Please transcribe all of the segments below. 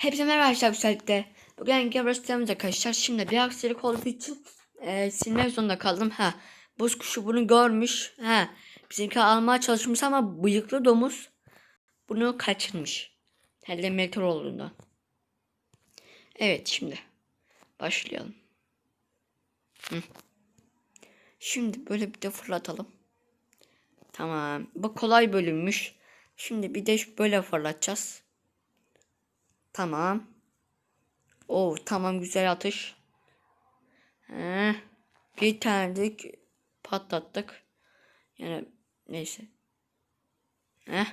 Hepsi merhaba arkadaşlar özellikle. Bugün Gebros'larımız arkadaşlar. Şimdi bir aksilik olduğu için e, silmek zorunda kaldım. Ha, buz kuşu bunu görmüş. Ha, bizimki almaya çalışmış ama bıyıklı domuz bunu kaçırmış. Hele meteor olduğundan. Evet şimdi başlayalım. Hı. Şimdi böyle bir de fırlatalım. Tamam. Bu kolay bölünmüş. Şimdi bir de böyle fırlatacağız. Tamam. Oo tamam güzel atış. Heh. Bir de patlattık. Yani neyse. Heh.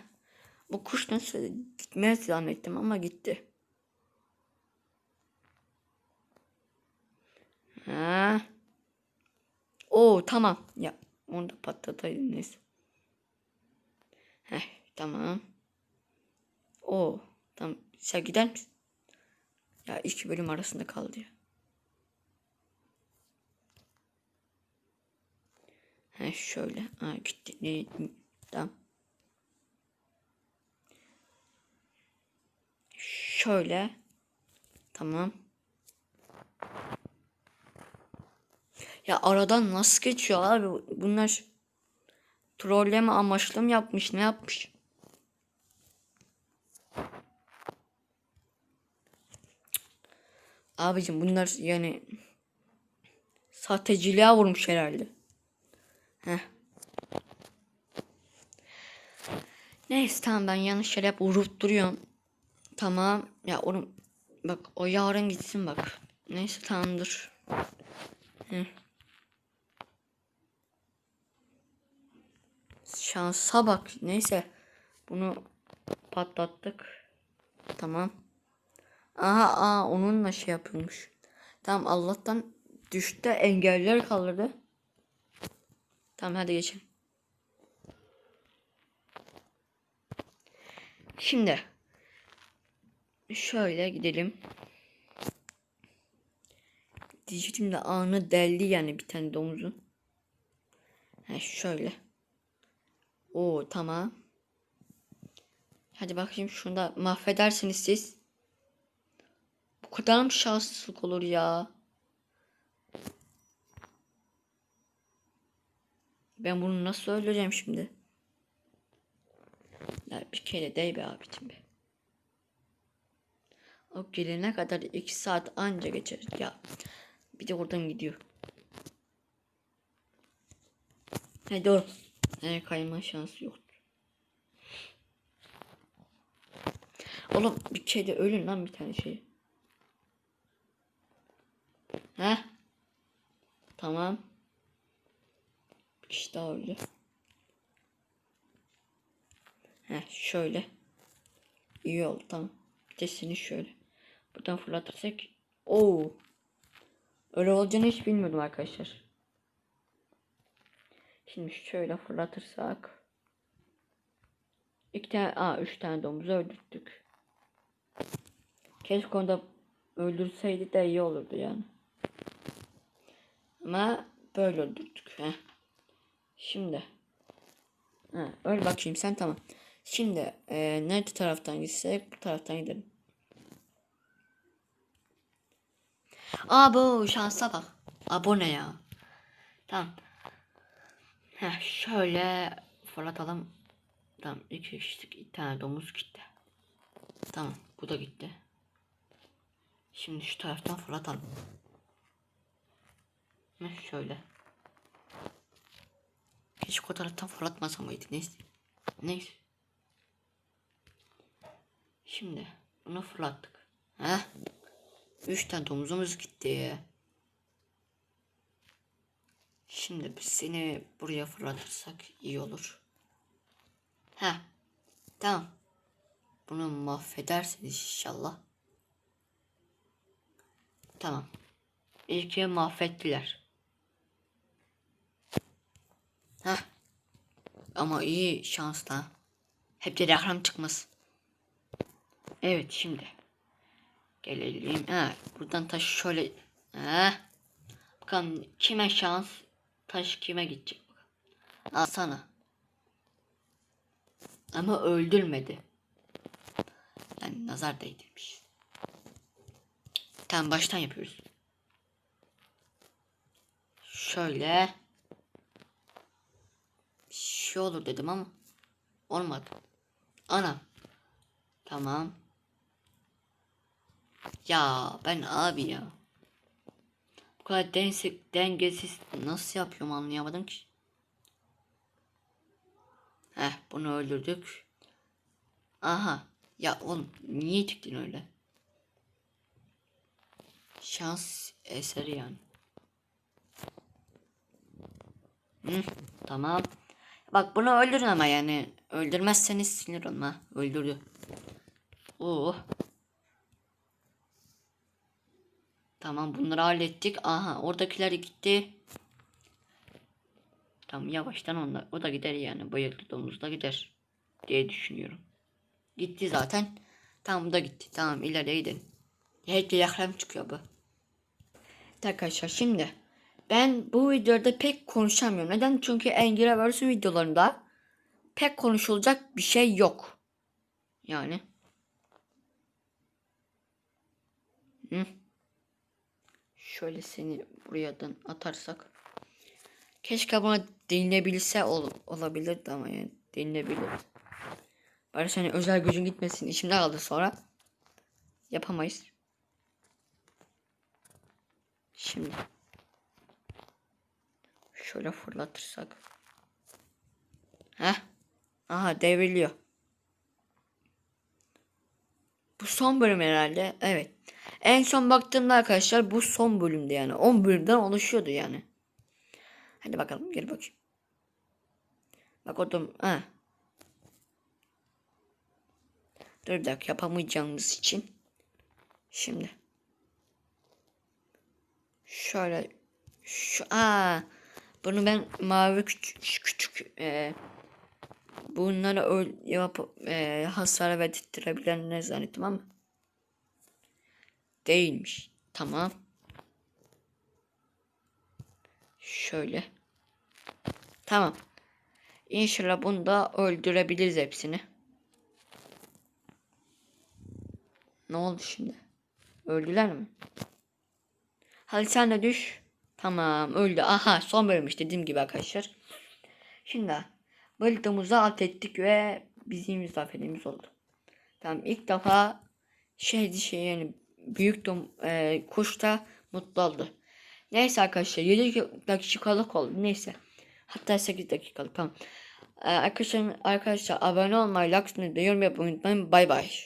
Bu kuş nasıl gitmez zannettim ama gitti. Ha. Oo tamam. Ya onu da patlataydım neyse. Heh tamam. Oo gider misin? Ya iki bölüm arasında kaldı ya. He şöyle. Ha gitti. Ne, tamam. Şöyle. Tamam. Ya aradan nasıl geçiyor abi? Bunlar trolleme amaçlı mı yapmış? Ne yapmış? Abicim bunlar yani sahteciliğe vurmuş herhalde. Heh. Neyse tamam ben yanlış yere hep vurup duruyorum. Tamam ya oğlum bak o yarın gitsin bak. Neyse tamamdır. Şansa bak. Neyse. Bunu patlattık. Tamam. Aha aa, onunla şey yapılmış. Tamam Allah'tan düştü engeller kaldırdı. Tamam hadi geçelim. Şimdi şöyle gidelim. Diyecektim de anı deldi yani bir tane domuzun. Ha şöyle. Oo tamam. Hadi bakayım şunu da mahvedersiniz siz. Bu kadar mı şanssızlık olur ya? Ben bunu nasıl öldüreceğim şimdi? Ya bir kere dey be abicim be. O gelene kadar iki saat anca geçer ya. Bir de oradan gidiyor. Hadi dur. Yani kayma şansı yok. Oğlum bir kedi ölün lan bir tane şey. He? Tamam. Bir kişi daha şöyle. İyi oldu tamam. Seni şöyle. Buradan fırlatırsak. Oo. Öyle olacağını hiç bilmiyordum arkadaşlar. Şimdi şöyle fırlatırsak. İki tane, aa üç tane domuzu öldürdük. Keşke onu da öldürseydi de iyi olurdu yani. Ama böyle öldürdük. Heh. Şimdi. Ha, öyle bakayım sen tamam. Şimdi e, nerede taraftan gitsek bu taraftan gidelim. Aa bu şansa bak. Abone ya. Tamam. Heh, şöyle fırlatalım. Tamam iki kişilik iki tane domuz gitti. Tamam bu da gitti. Şimdi şu taraftan fırlatalım. Heh, şöyle. Hiç o taraftan fırlatmasam mıydı neyse. Neyse. Şimdi bunu fırlattık. Heh. Üç tane domuzumuz gitti. Şimdi biz seni buraya fırlatırsak iyi olur. Ha, tamam. Bunu mahvedersiniz inşallah. Tamam. İlkiye mahvettiler. Ha. Ama iyi şansla. Hep de reklam çıkmaz. Evet şimdi. Gelelim. Ha, buradan taş şöyle. Ha. Bakalım kime şans? Taş kime gidecek? Al sana. Ama öldürmedi. Yani nazar değdirmiş. Tamam baştan yapıyoruz. Şöyle. Şey olur dedim ama olmadı. Ana. Tamam. Ya ben abi ya. Bu kadar dense, dengesiz nasıl yapıyorum anlayamadım ki. Heh bunu öldürdük. Aha. Ya oğlum niye çıktın öyle? Şans eseri yani. Hı, tamam. Bak bunu öldürün ama yani. Öldürmezseniz sinir olma. Öldürdü. Oo. Tamam bunları hallettik. Aha oradakiler gitti. Tamam yavaştan onlar. O da gider yani. Bıyıklı domuz da gider. Diye düşünüyorum. Gitti zaten. Tamam da gitti. Tamam ileriye gidelim. Hep yakrem çıkıyor bu. Arkadaşlar şimdi ben bu videoda pek konuşamıyorum. Neden? Çünkü Angry videolarında pek konuşulacak bir şey yok. Yani. Hı. Şöyle seni buradan atarsak. Keşke buna denilebilse ol, olabilirdi ama yani denilebilir. Bari senin özel gücün gitmesin. İçimde kaldı sonra. Yapamayız. Şimdi. Şöyle fırlatırsak. Heh. Aha devriliyor. Bu son bölüm herhalde. Evet. En son baktığımda arkadaşlar bu son bölümde yani. 10 bölümden oluşuyordu yani. Hadi bakalım gel bakayım. Bak oğlum. Ha. Dur bir dakika yapamayacağımız için. Şimdi. Şöyle. Şu, aa, bunu ben mavi küçük, küçük e, bunları öl, yapıp e, hasar verdirebilen ne zannettim ama değilmiş. Tamam. Şöyle. Tamam. İnşallah bunu da öldürebiliriz hepsini. Ne oldu şimdi? Öldüler mi? Hadi sen de düş. Tamam öldü. Aha son bölümmüş dediğim gibi arkadaşlar. Şimdi balıklarımızı alt ettik ve bizim zaferimiz oldu. Tamam ilk defa şey şey yani büyük dom, e, kuş da mutlu oldu. Neyse arkadaşlar 7 dakikalık oldu. Neyse. Hatta 8 dakikalık tamam. Ee, arkadaşlar, arkadaşlar abone olmayı, like yorum yapmayı unutmayın. Bay bay.